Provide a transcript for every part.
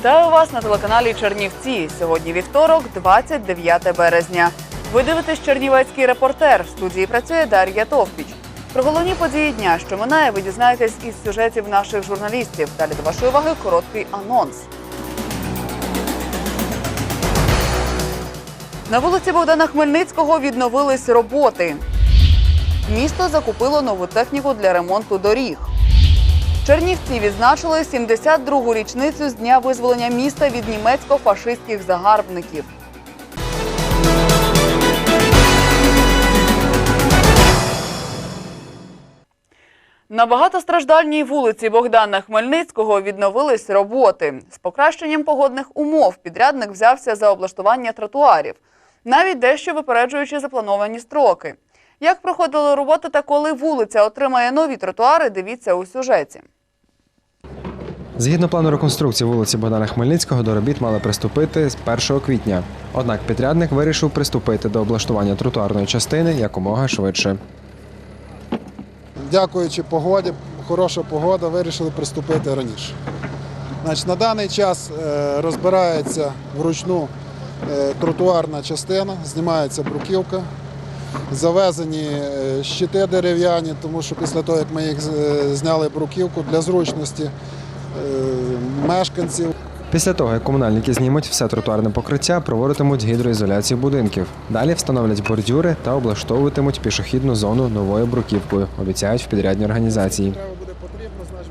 Вітаю вас на телеканалі Чернівці. Сьогодні вівторок, 29 березня. Ви дивитесь Чернівецький репортер. В студії працює Дар'я Товпіч. Про головні події дня, що минає, ви дізнаєтесь із сюжетів наших журналістів. Далі до вашої уваги короткий анонс. На вулиці Богдана Хмельницького відновились роботи. Місто закупило нову техніку для ремонту доріг. Чернівці відзначили 72-гу річницю з дня визволення міста від німецько-фашистських загарбників. На багатостраждальній вулиці Богдана Хмельницького відновились роботи. З покращенням погодних умов підрядник взявся за облаштування тротуарів, навіть дещо випереджуючи заплановані строки. Як проходили роботи та коли вулиця отримає нові тротуари, дивіться у сюжеті. Згідно плану реконструкції вулиці Богдана Хмельницького до робіт мали приступити з 1 квітня. Однак підрядник вирішив приступити до облаштування тротуарної частини якомога швидше. дякуючи погоді, хороша погода, вирішили приступити раніше. Значить, на даний час е, розбирається вручну е, тротуарна частина, знімається бруківка, завезені е, щити дерев'яні, тому що після того, як ми їх е, зняли бруківку для зручності е, мешканців. Після того, як комунальники знімуть все тротуарне покриття, проводитимуть гідроізоляцію будинків. Далі встановлять бордюри та облаштовуватимуть пішохідну зону новою бруківкою, обіцяють в підрядній організації.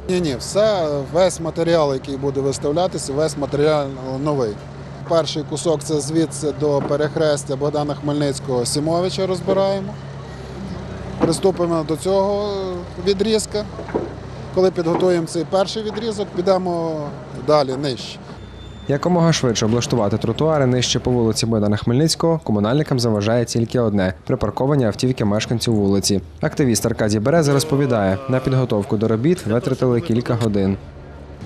Ні, ні, все, весь матеріал, який буде виставлятися, весь матеріал новий. Перший кусок це звідси до перехрестя Богдана Хмельницького Сімовича розбираємо. Приступимо до цього відрізка. Коли підготуємо цей перший відрізок, підемо далі нижче. Якомога швидше облаштувати тротуари нижче по вулиці Богдана Хмельницького комунальникам заважає тільки одне припарковані автівки мешканців вулиці. Активіст Аркадій Береза розповідає, на підготовку до робіт витратили кілька годин.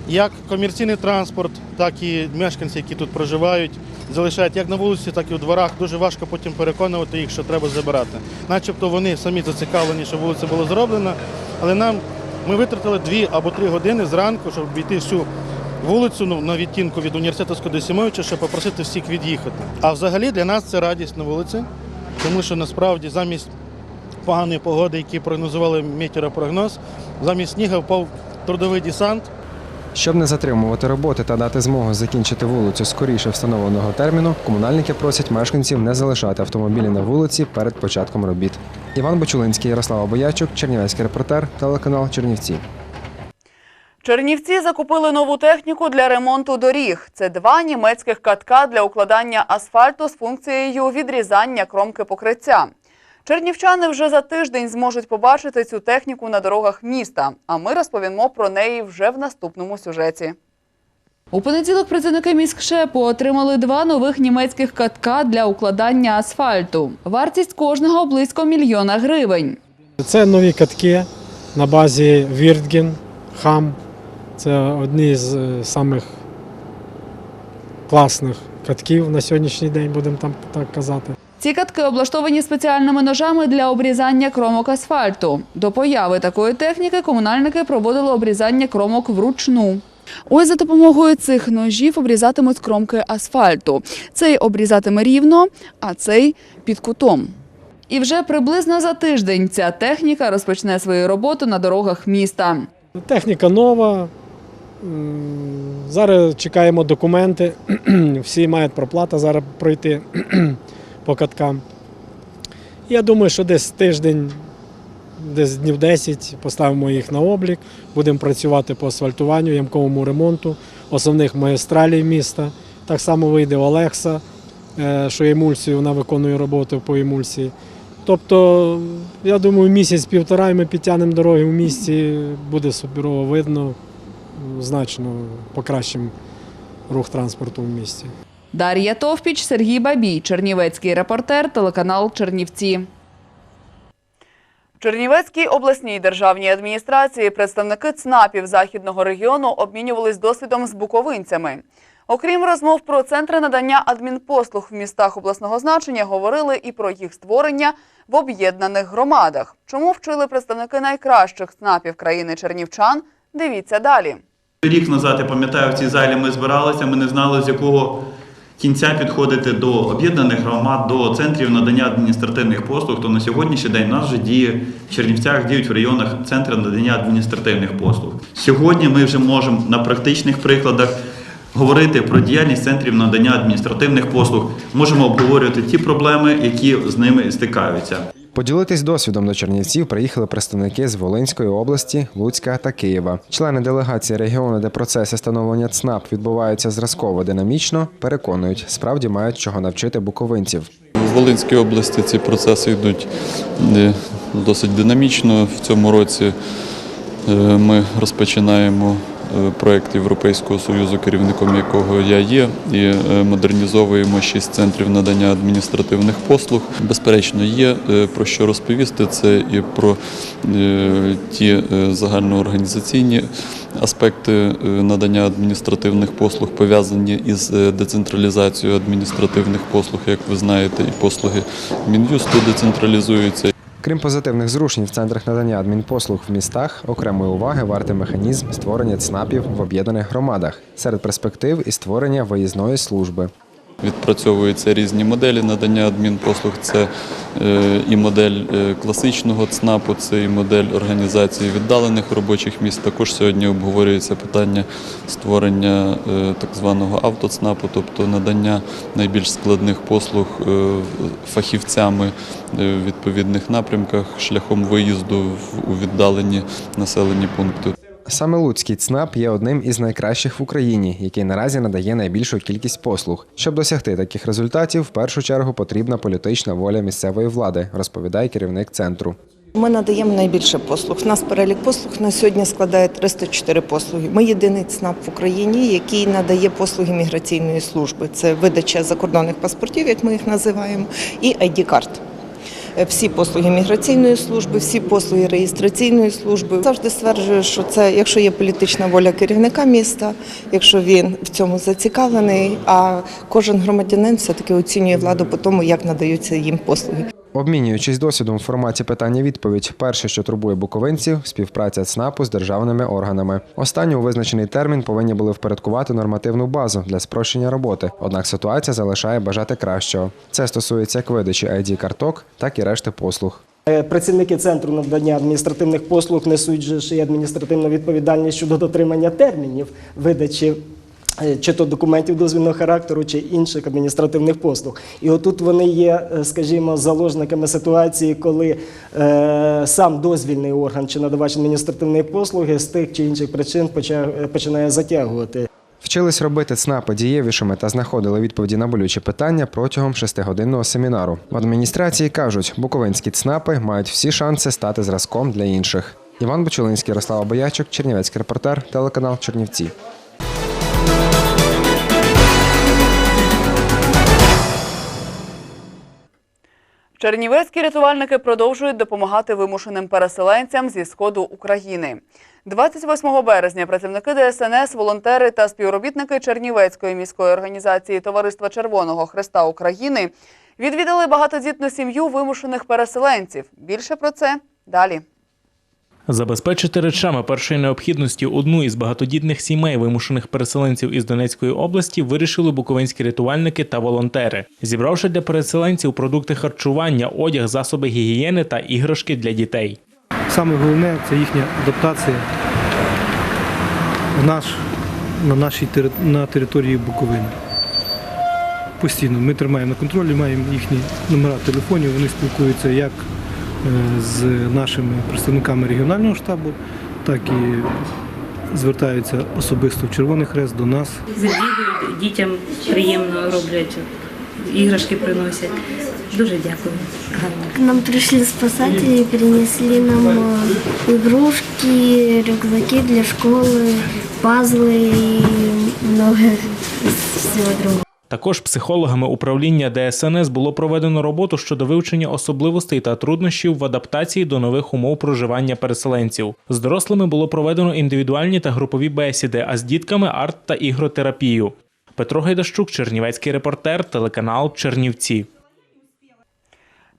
Як комерційний транспорт, так і мешканці, які тут проживають, залишають як на вулиці, так і у дворах. Дуже важко потім переконувати їх, що треба забирати. Начебто вони самі зацікавлені, що вулиця була зроблена, але нам ми витратили дві або три години зранку, щоб обійти всю вулицю ну, на відтінку від університету Скодосімовича, щоб попросити всіх від'їхати. А взагалі для нас це радість на вулиці, тому що насправді замість поганої погоди, які прогнозували метеоропрогноз, замість снігу впав трудовий десант. Щоб не затримувати роботи та дати змогу закінчити вулицю скоріше встановленого терміну, комунальники просять мешканців не залишати автомобілі на вулиці перед початком робіт. Іван Бочулинський, Ярослава Боячук, Чернівецький репортер, телеканал Чернівці. Чернівці закупили нову техніку для ремонту доріг. Це два німецьких катка для укладання асфальту з функцією відрізання кромки покриття. Чернівчани вже за тиждень зможуть побачити цю техніку на дорогах міста. А ми розповімо про неї вже в наступному сюжеті. У понеділок працівники міськшепу отримали два нових німецьких катка для укладання асфальту. Вартість кожного близько мільйона гривень. Це нові катки на базі Віртген, Хам. Це одні з е, самих класних катків на сьогоднішній день, будемо там так казати. Ці катки облаштовані спеціальними ножами для обрізання кромок асфальту. До появи такої техніки комунальники проводили обрізання кромок вручну. Ось за допомогою цих ножів обрізатимуть кромки асфальту. Цей обрізатиме рівно, а цей під кутом. І вже приблизно за тиждень ця техніка розпочне свою роботу на дорогах міста. Техніка нова. Зараз чекаємо документи. Всі мають проплата зараз пройти по каткам. Я думаю, що десь тиждень, десь днів 10 поставимо їх на облік, будемо працювати по асфальтуванню, ямковому ремонту, основних магістралей міста. Так само вийде Олекса, е, що емульсію вона виконує роботу по емульсії. Тобто, я думаю, місяць-півтора і ми підтягнемо дороги в місті, буде суперово видно, значно покращимо рух транспорту в місті. Дар'я Товпіч, Сергій Бабій, Чернівецький репортер, телеканал Чернівці. В Чернівецькій обласній державній адміністрації представники ЦНАПів західного регіону обмінювались досвідом з буковинцями. Окрім розмов про центри надання адмінпослуг в містах обласного значення, говорили і про їх створення в об'єднаних громадах. Чому вчили представники найкращих ЦНАПів країни чернівчан? Дивіться далі. Рік назад, я пам'ятаю, в цій залі ми збиралися, ми не знали, з якого кінця підходити до об'єднаних громад, до центрів надання адміністративних послуг. То на сьогоднішній день у нас вже діє в Чернівцях, діють в районах центри надання адміністративних послуг. Сьогодні ми вже можемо на практичних прикладах говорити про діяльність центрів надання адміністративних послуг. Можемо обговорювати ті проблеми, які з ними стикаються. Поділитись досвідом до Чернівців приїхали представники з Волинської області, Луцька та Києва. Члени делегації регіону, де процеси становлення ЦНАП відбуваються зразково динамічно, переконують, справді мають чого навчити буковинців. В Волинській області ці процеси йдуть е, досить динамічно. В цьому році е, ми розпочинаємо е, проєкт Європейського Союзу, керівником якого я є, і е, модернізовуємо шість центрів надання адміністративних послуг. Безперечно, є е, про що розповісти. Це і про ті загальноорганізаційні аспекти надання адміністративних послуг пов'язані із децентралізацією адміністративних послуг. Як ви знаєте, і послуги Мін'юсту децентралізуються. Крім позитивних зрушень в центрах надання адмінпослуг в містах, окремої уваги вартий механізм створення ЦНАПів в об'єднаних громадах серед перспектив і створення виїзної служби. Відпрацьовуються різні моделі надання адмінпослуг. Це е, і модель е, класичного ЦНАПу, це і модель організації віддалених робочих місць. Також сьогодні обговорюється питання створення е, так званого автоцнапу, тобто надання найбільш складних послуг фахівцями в відповідних напрямках шляхом виїзду у віддалені населені пункти. Саме Луцький ЦНАП є одним із найкращих в Україні, який наразі надає найбільшу кількість послуг. Щоб досягти таких результатів, в першу чергу потрібна політична воля місцевої влади, розповідає керівник центру. Ми надаємо найбільше послуг. У нас перелік послуг на сьогодні складає 304 послуги. Ми єдиний ЦНАП в Україні, який надає послуги міграційної служби. Це видача закордонних паспортів, як ми їх називаємо, і ID-карт. Е, Всі послуги міграційної служби, всі послуги реєстраційної служби. Завжди стверджую, що це, якщо є політична воля керівника міста, якщо він в цьому зацікавлений, а кожен громадянин все-таки оцінює владу по тому, як надаються їм послуги. Обмінюючись досвідом в форматі питання-відповідь, перше, що турбує буковинців, співпраця ЦНАПу з державними органами. Останню у визначений термін повинні були впорядкувати нормативну базу для спрощення роботи. Однак ситуація залишає бажати кращого. Це стосується як видачі id карток, так і решти послуг. Е, Працівники центру надання адміністративних послуг несуть же і адміністративну відповідальність щодо дотримання термінів видачі. Е, Чи то документів дозвільного характеру, чи інших адміністративних послуг. І отут вони є, е, скажімо, заложниками ситуації, коли е, сам дозвільний орган чи надавач адміністративної послуги з тих чи інших причин починає затягувати. Вчились робити ЦНАПи дієвішими та знаходили відповіді на болючі питання протягом шестигодинного семінару. В адміністрації кажуть, буковинські ЦНАПи мають всі шанси стати зразком для інших. Іван Бочулинський, Ярослава Боячук, Чернівецький репортер, телеканал Чернівці. Чернівецькі рятувальники продовжують допомагати вимушеним переселенцям зі сходу України. 28 березня працівники ДСНС, волонтери та співробітники Чернівецької міської організації Товариства Червоного Хреста України відвідали багатодітну сім'ю вимушених переселенців. Більше про це далі. Забезпечити речами першої необхідності одну із багатодітних сімей вимушених переселенців із Донецької області вирішили буковинські рятувальники та волонтери, зібравши для переселенців продукти харчування, одяг, засоби гігієни та іграшки для дітей. Саме головне це їхня адаптація на нашій на території Буковини. Постійно ми тримаємо на контролі, маємо їхні номера телефонів, вони спілкуються як з нашими представниками регіонального штабу, так і звертаються особисто в Червоний Хрест до нас. Завідують, дітям приємно роблять іграшки приносять. Дуже дякую. Гарно. Нам пришли спасатели, принесли нам э, игрушки, рюкзаки для школы, пазлы и много всего другого. Також психологами управління ДСНС було проведено роботу щодо вивчення особливостей та труднощів в адаптації до нових умов проживання переселенців. З дорослими було проведено індивідуальні та групові бесіди, а з дітками арт та ігротерапію. Петро Гайдащук, Чернівецький репортер, телеканал Чернівці.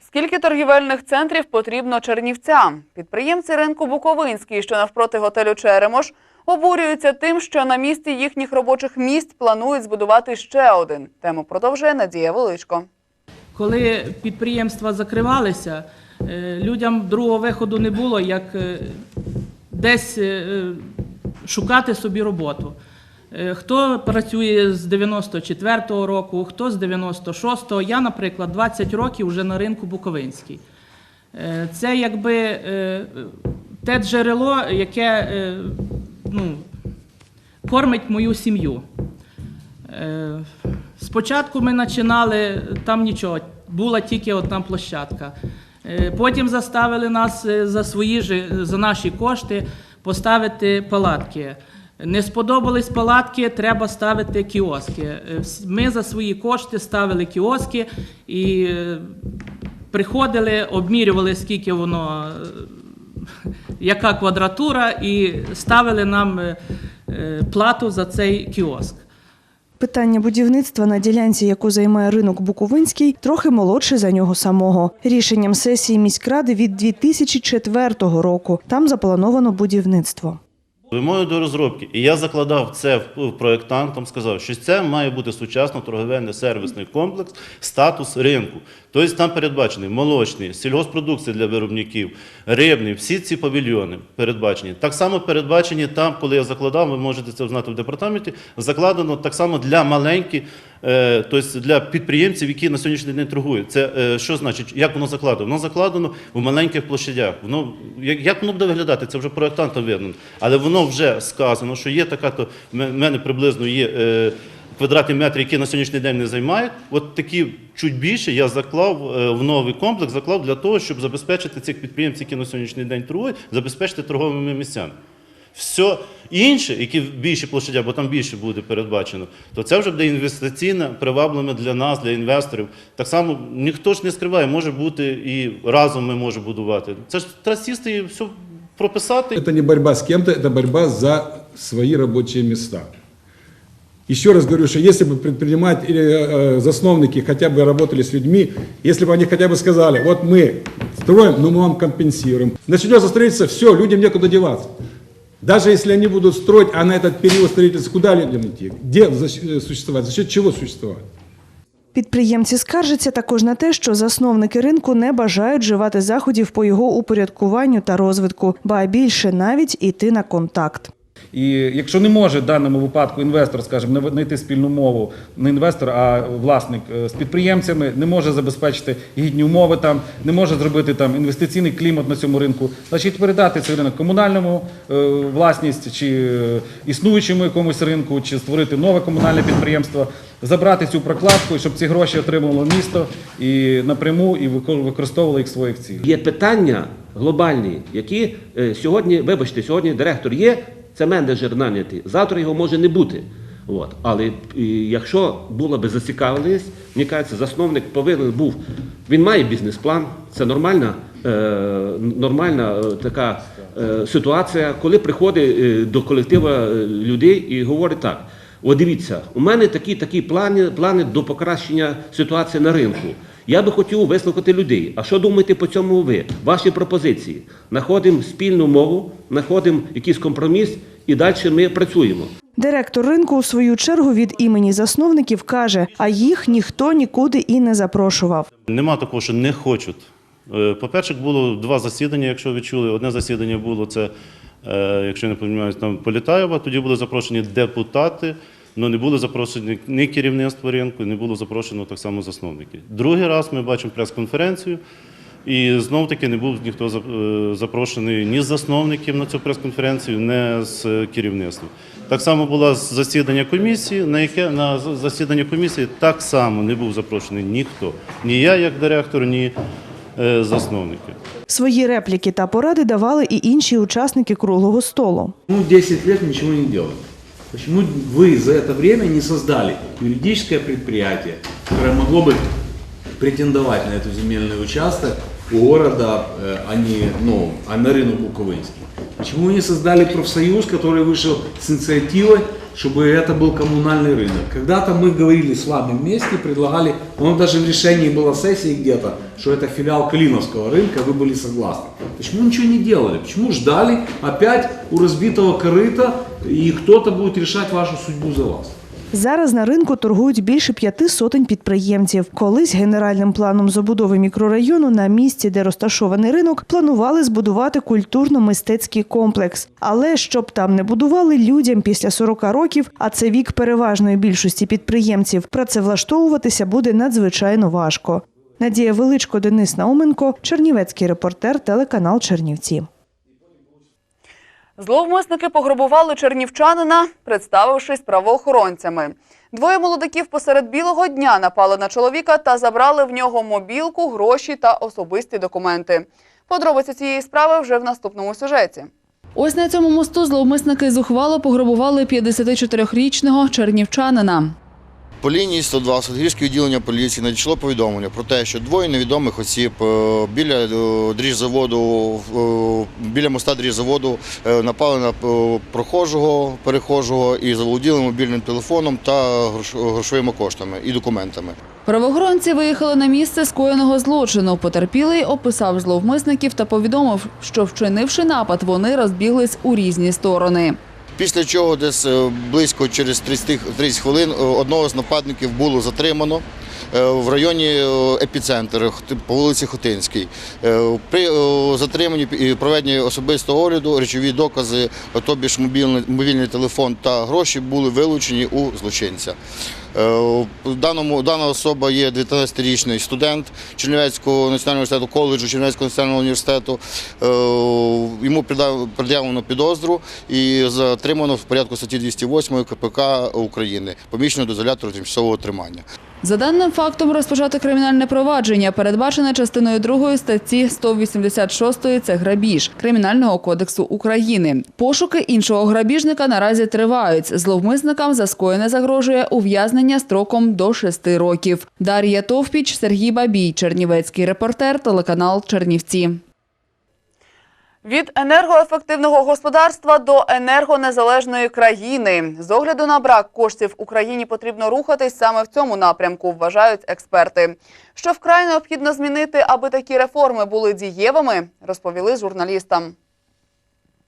Скільки торгівельних центрів потрібно чернівцям? Підприємці ринку Буковинський, що навпроти готелю Черемош, обурюються тим, що на місці їхніх робочих місць планують збудувати ще один. Тему продовжує Надія Величко. Коли підприємства закривалися, е, людям другого виходу не було, як е, десь е, шукати собі роботу. Хто працює з 94-го року, хто з 96-го. Я, наприклад, 20 років вже на ринку Буковинський. Це якби те джерело, яке ну, кормить мою сім'ю. Е, Спочатку ми починали, там нічого, була тільки одна площадка. Е, Потім заставили нас е, за свої за наші кошти поставити палатки. Не сподобались палатки, треба ставити кіоски. Ми за свої кошти ставили кіоски і приходили, обмірювали, скільки воно, яка квадратура, і ставили нам е, е, плату за цей кіоск. Питання будівництва на ділянці, яку займає ринок Буковинський, трохи молодше за нього самого. Рішенням сесії міськради від 2004 року там заплановано будівництво. Вимогою до розробки. І я закладав це в- проєктантам, сказав, що це має бути сучасно торговельний сервісний комплекс, статус ринку. Тобто там передбачений молочний, сільгоспродукції для виробників, рибні, всі ці павільйони передбачені. Так само передбачені там, коли я закладав, ви можете це знати в департаменті, закладено так само для маленьких, тобто для підприємців, які на сьогоднішній день торгують. Це е, що значить, як воно закладено? Воно закладено в маленьких площадях. Воно, як, воно буде виглядати, це вже проєктантом видно. Але воно вже сказано, що є така, то в мене приблизно є. Е, Квадратні метри, які на сьогоднішній день не займають, от такі чуть більше я заклав е, в новий комплекс, заклав для того, щоб забезпечити цих підприємців, які на сьогоднішній день торгують, забезпечити торговими місцями. Все інше, які більші площадя, бо там більше буде передбачено, то це вже буде інвестиційно привабливе для нас, для інвесторів. Так само ніхто ж не скриває, може бути і разом ми можемо будувати. Це ж треба сісти і все прописати. Это не борьба с кем-то, это борьба за свои рабочие места. Еще раз говорю, что если бы предприниматели, э, засновники хотя бы работали с людьми, если бы они хотя бы сказали, вот мы строим, но мы вам компенсируем. Начнется строительство, все, людям некуда деваться. Даже если они будут строить, а на этот период строительства куда людям идти? Где защ- существовать? За счет чего существовать? Підприємці скаржаться також на те, що засновники ринку не бажають вживати заходів по його упорядкуванню та розвитку, ба більше навіть іти на контакт. І якщо не може в даному випадку інвестор, скажімо, знайти спільну мову, не інвестор, а власник е, з підприємцями, не може забезпечити гідні умови там, не може зробити там інвестиційний клімат на цьому ринку, значить передати цей ринок комунальному е, власність чи е, існуючому якомусь ринку, чи створити нове комунальне підприємство, забрати цю прокладку, щоб ці гроші отримувало місто і напряму і викор- використовувало їх в своїх цілях. Є питання глобальні, які сьогодні, вибачте, сьогодні директор є, це менеджер нанятий, завтра його може не бути. От. Але якщо була би зацікавленість, мені кажеться, засновник повинен був, він має бізнес-план, це нормальна, е, нормальна е, така е, ситуація, коли приходить е, до колектива е, людей і говорить так. О, дивіться, у мене такі такі плани, плани до покращення ситуації на ринку. Я би хотів вислухати людей. А що думаєте по цьому ви? Ваші пропозиції. Находимо спільну мову, знаходимо якийсь компроміс і далі ми працюємо. Директор ринку у свою чергу від імені засновників каже, а їх ніхто нікуди і не запрошував. Нема такого, що не хочуть. Е, По-перше, було два засідання, якщо ви чули. Одне засідання було це, е, якщо я не помиляюсь, там Політаєва. Тоді були запрошені депутати, але не були запрошені ні керівництво ринку, не було запрошено так само засновники. Другий раз ми бачимо прес-конференцію. І знов таки не був ніхто е, запрошений ні з засновників на цю прес-конференцію, ні з керівництва. Так само було засідання комісії, на яке на засідання комісії так само не був запрошений ніхто. Ні я як директор, ні е, засновники. Свої репліки та поради давали і інші учасники круглого столу. Почему 10 лет ничего не делали? Почему вы за это время не создали юридическое предприятие, которое могло бы претендовать на эту земельный участок города, э, а не, ну, а на рынок Буковинский? Почему вы не создали профсоюз, который вышел с инициативой, чтобы это был коммунальный рынок? Когда-то мы говорили с вами вместе, предлагали, по-моему, даже в решении было сессии где-то, что это филиал Калиновского рынка, вы были согласны. Почему ничего не делали? Почему ждали опять у разбитого корыта, и кто-то будет решать вашу судьбу за вас? Зараз на ринку торгують більше п'яти сотень підприємців. Колись генеральним планом забудови мікрорайону на місці, де розташований ринок, планували збудувати культурно-мистецький комплекс. Але щоб там не будували людям після 40 років, а це вік переважної більшості підприємців, працевлаштовуватися буде надзвичайно важко. Надія Величко, Денис Науменко, Чернівецький репортер, телеканал Чернівці. Зловмисники пограбували чернівчанина, представившись правоохоронцями. Двоє молодиків посеред білого дня напали на чоловіка та забрали в нього мобілку, гроші та особисті документи. Подробиці цієї справи вже в наступному сюжеті. Ось на цьому мосту зловмисники зухвало пограбували 54-річного чернівчанина. По лінії 102 Садгірське відділення поліції надійшло повідомлення про те, що двоє невідомих осіб е, біля е, дріжзаводу, е, біля моста дріжзаводу напали на прохожого, перехожого і заволоділи мобільним телефоном та грош- грошовими коштами і документами. Правоохоронці виїхали на місце скоєного злочину. Потерпілий описав зловмисників та повідомив, що вчинивши напад, вони розбіглись у різні сторони. Після чого десь е, близько через 30, 30 хвилин е, одного з нападників було затримано е, в районі епіцентр по вулиці Хотинській. При затриманні і проведенні особистого огляду речові докази, тобі ж мобільний, мобільний телефон та гроші були вилучені у злочинця. Е, Даному, дана особа є 19-річний студент Чернівецького національного університету, коледжу Чернівецького національного університету. Е, Йому пред'явлено підозру і затримано в порядку статті 208 КПК України, поміщено до ізолятору тимчасового тримання. За даним фактом розпочати кримінальне провадження передбачене частиною 2 статті 186 – це грабіж Кримінального кодексу України. Пошуки іншого грабіжника наразі тривають. Зловмисникам за скоєне загрожує ув'язнення строком до 6 років. Дар'я Товпіч, Сергій Бабій, Чернівецький репортер, телеканал Чернівці. Від енергоефективного господарства до енергонезалежної країни. З огляду на брак коштів Україні потрібно рухатись саме в цьому напрямку, вважають експерти. Що вкрай необхідно змінити, аби такі реформи були дієвими, розповіли журналістам.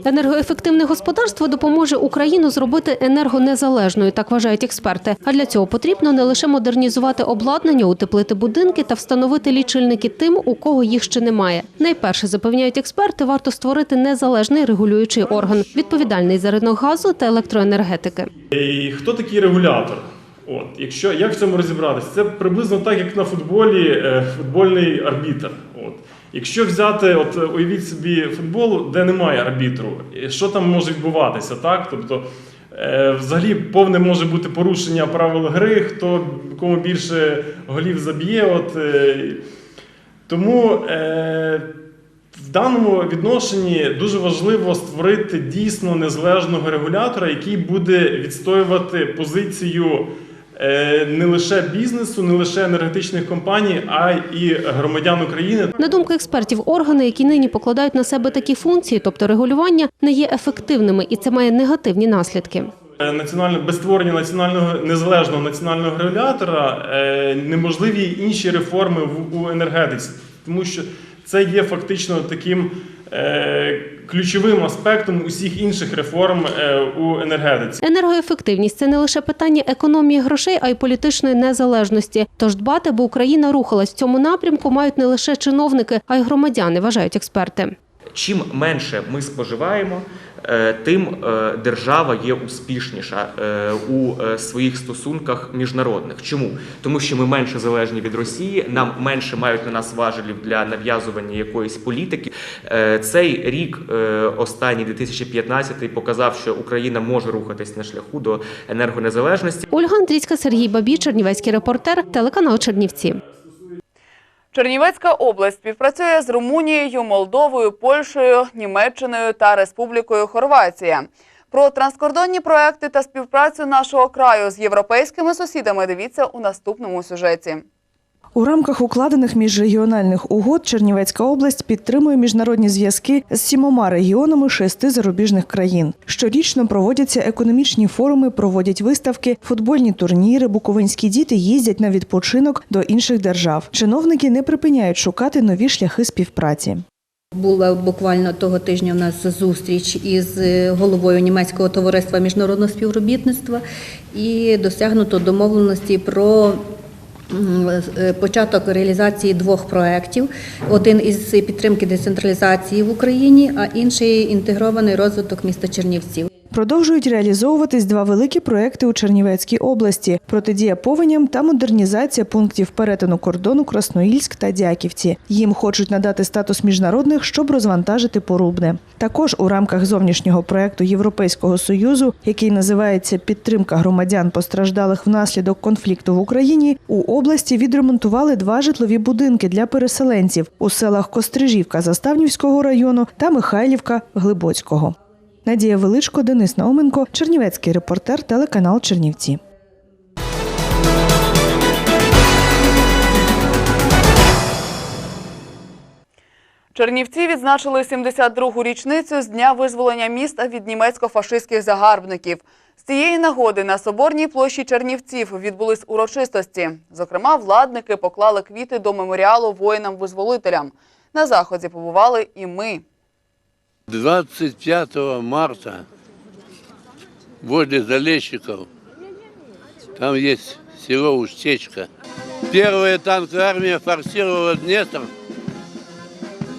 Енергоефективне господарство допоможе Україну зробити енергонезалежною, так вважають експерти. А для цього потрібно не лише модернізувати обладнання, утеплити будинки та встановити лічильники тим, у кого їх ще немає. Найперше запевняють експерти, варто створити незалежний регулюючий орган, відповідальний за ринок газу та електроенергетики. І хто такий регулятор? От, якщо як в цьому розібратися, це приблизно так, як на футболі е, футбольний арбітр. От. Якщо взяти, от уявіть собі футбол, де немає арбітру, що там може відбуватися, так? Тобто, е, взагалі повне може бути порушення правил гри, хто кому більше голів заб'є. От, е, тому е, в даному відношенні дуже важливо створити дійсно незалежного регулятора, який буде відстоювати позицію е, не лише бізнесу, не лише енергетичних компаній, а й громадян України. На думку експертів, органи, які нині покладають на себе такі функції, тобто регулювання, не є ефективними, і це має негативні наслідки. Е, Національно без створення національного незалежного національного регулятора е, неможливі інші реформи в у енергетиці, тому що це є фактично таким е, ключовим аспектом усіх інших реформ е, у енергетиці. Енергоефективність це не лише питання економії грошей, а й політичної незалежності. Тож дбати, бо Україна рухалась в цьому напрямку, мають не лише чиновники, а й громадяни, вважають експерти. Чим менше ми споживаємо, е, тим е, держава є успішніша е, у е, своїх стосунках міжнародних. Чому? Тому що ми менше залежні від Росії, нам менше мають на нас важелів для нав'язування якоїсь політики. Е, Цей рік, е, останній 2015, показав, що Україна може рухатись на шляху до енергонезалежності. Ольга Андрійська, Сергій Бабій, Чернівецький репортер, телеканал Чернівці. Чернівецька область співпрацює з Румунією, Молдовою, Польщею, Німеччиною та Республікою Хорватія. Про транскордонні проекти та співпрацю нашого краю з європейськими сусідами дивіться у наступному сюжеті. У рамках укладених міжрегіональних угод Чернівецька область підтримує міжнародні зв'язки з сімома регіонами шести зарубіжних країн. Щорічно проводяться економічні форуми, проводять виставки, футбольні турніри. Буковинські діти їздять на відпочинок до інших держав. Чиновники не припиняють шукати нові шляхи співпраці. Була буквально того тижня у нас зустріч із е, головою німецького товариства міжнародного співробітництва і досягнуто домовленості про початок реалізації двох проєктів. Один із підтримки децентралізації в Україні, а інший інтегрований розвиток міста Чернівців. Продовжують реалізовуватись два великі проекти у Чернівецькій області: протидія повеням та модернізація пунктів перетину кордону Красноїльськ та Дяківці. Їм хочуть надати статус міжнародних, щоб розвантажити порубне. Також у рамках зовнішнього проекту Європейського союзу, який називається Підтримка громадян постраждалих внаслідок конфлікту в Україні, у області відремонтували два житлові будинки для переселенців у селах Кострижівка Заставнівського району та Михайлівка Глибоцького. Надія Величко, Денис Науменко, Чернівецький репортер, телеканал Чернівці. Чернівці відзначили 72-гу річницю з дня визволення міста від німецько-фашистських загарбників. З цієї нагоди на соборній площі Чернівців відбулись урочистості. Зокрема, владники поклали квіти до меморіалу воїнам-визволителям. На заході побували і ми. 25 марта возле Залещиков, там есть село Устечка. Первая танковая армия форсировала Днестр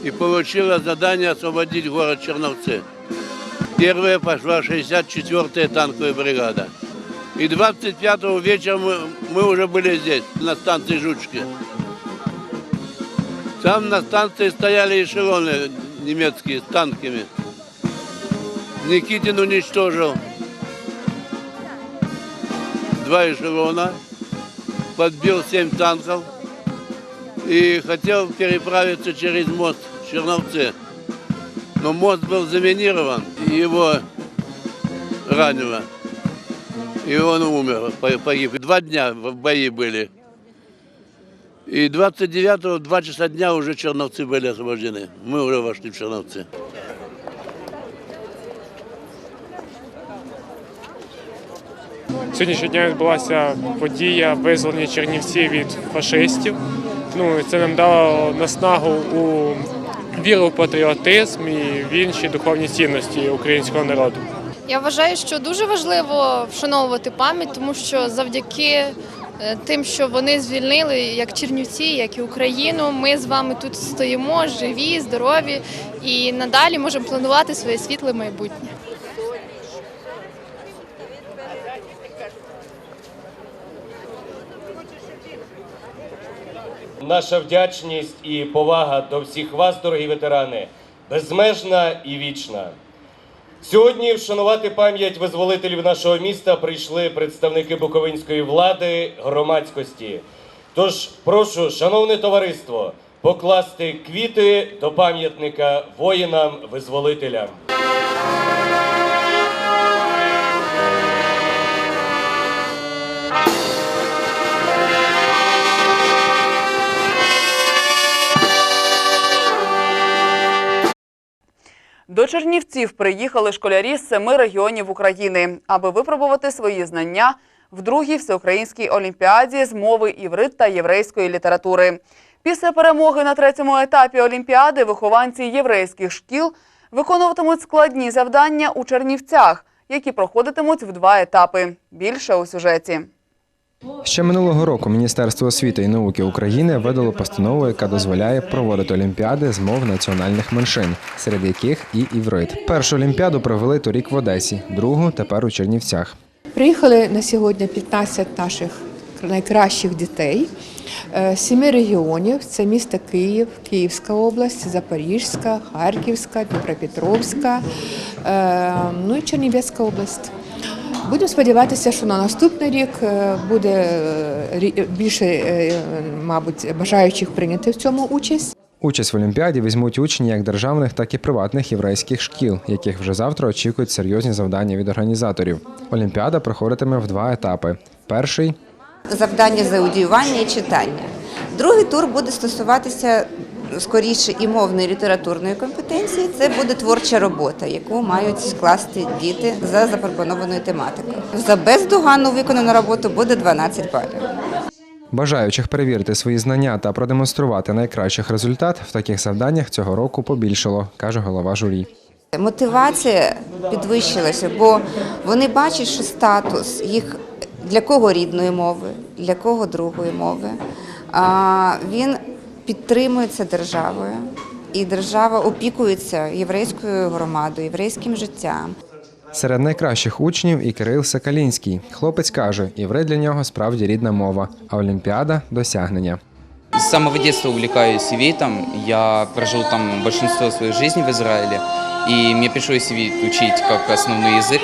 и получила задание освободить город Черновцы. Первая пошла 64-я танковая бригада. И 25-го вечера мы, мы уже были здесь, на станции Жучки. Там на станции стояли эшелоны немецкие танками. Никитин уничтожил два эшелона, подбил семь танков и хотел переправиться через мост в Черновцы. Но мост был заминирован, и его ранило. И он умер, по- погиб. Два дня в бои были. И 29-го, два часа дня уже Черновцы были освобождены. Мы уже вошли в Черновцы. Сьогоднішнього дня відбулася подія визволення Чернівців від фашистів. Ну, і це нам дало наснагу у віру в патріотизм і в інші духовні цінності українського народу. Я вважаю, що дуже важливо вшановувати пам'ять, тому що завдяки е, тим, що вони звільнили як Чернівці, як і Україну, ми з вами тут стоїмо живі, здорові і надалі можемо планувати своє світле майбутнє. Наша вдячність і повага до всіх вас, дорогі ветерани, безмежна і вічна. Сьогодні вшанувати пам'ять визволителів нашого міста прийшли представники буковинської влади, громадськості. Тож прошу, шановне товариство, покласти квіти до пам'ятника воїнам-визволителям. До Чернівців приїхали школярі з семи регіонів України, аби випробувати свої знання в другій всеукраїнській олімпіаді з мови іврит та єврейської літератури. Після перемоги на третьому етапі олімпіади вихованці єврейських шкіл виконуватимуть складні завдання у Чернівцях, які проходитимуть в два етапи. Більше у сюжеті. Ще минулого року Міністерство освіти і науки України видало постанову, яка дозволяє проводити олімпіади з мов національних меншин, серед яких і іврит. Першу олімпіаду провели торік в Одесі, другу тепер у Чернівцях. Приїхали на сьогодні 15 наших найкращих дітей е, з семи регіонів. Це місто Київ, Київська область, Запорізька, Харківська, Дніпропетровська, е, ну і Чернівецька область. Будемо сподіватися, що на наступний рік е, буде е, більше, е, мабуть, бажаючих прийняти в цьому участь. Участь в олімпіаді візьмуть учні як державних, так і приватних єврейських шкіл, яких вже завтра очікують серйозні завдання від організаторів. Олімпіада проходитиме в два етапи. Перший завдання за аудіювання і читання. Другий тур буде стосуватися скоріше і мовної і літературної компетенції. Це буде творча робота, яку мають скласти діти за запропонованою тематикою. За бездоганну виконану роботу буде 12 балів. Бажаючих перевірити свої знання та продемонструвати найкращих результат в таких завданнях цього року побільшало, каже голова журі. Мотивація підвищилася, бо вони бачать, що статус їх для кого рідної мови, для кого другої мови. Він підтримується державою, і держава опікується єврейською громадою, єврейським життям. Серед найкращих учнів і Кирил Сакалінський. Хлопець каже, іврит для нього справді рідна мова, а олімпіада досягнення. С самого детства увлекаюсь ивритом. Я прожил там большинство своей жизни в Израиле. И мне пришлось иврит учить как основной язык.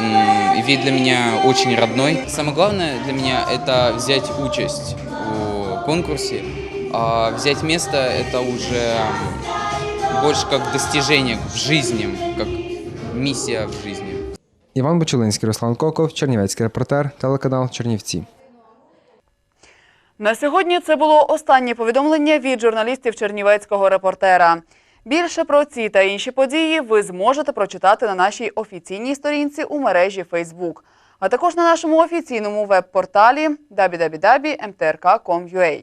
М, для меня очень родной. Самое главное для меня это взять участь в конкурсе. А взять место это уже больше как достижение в жизни, как миссия в жизни. Іван Бочулинський, Руслан Коков, Чернівецький репортер, телеканал Чернівці. На сьогодні це було останнє повідомлення від журналістів Чернівецького репортера. Більше про ці та інші події ви зможете прочитати на нашій офіційній сторінці у мережі Facebook, а також на нашому офіційному веб-порталі www.mtrk.com.ua.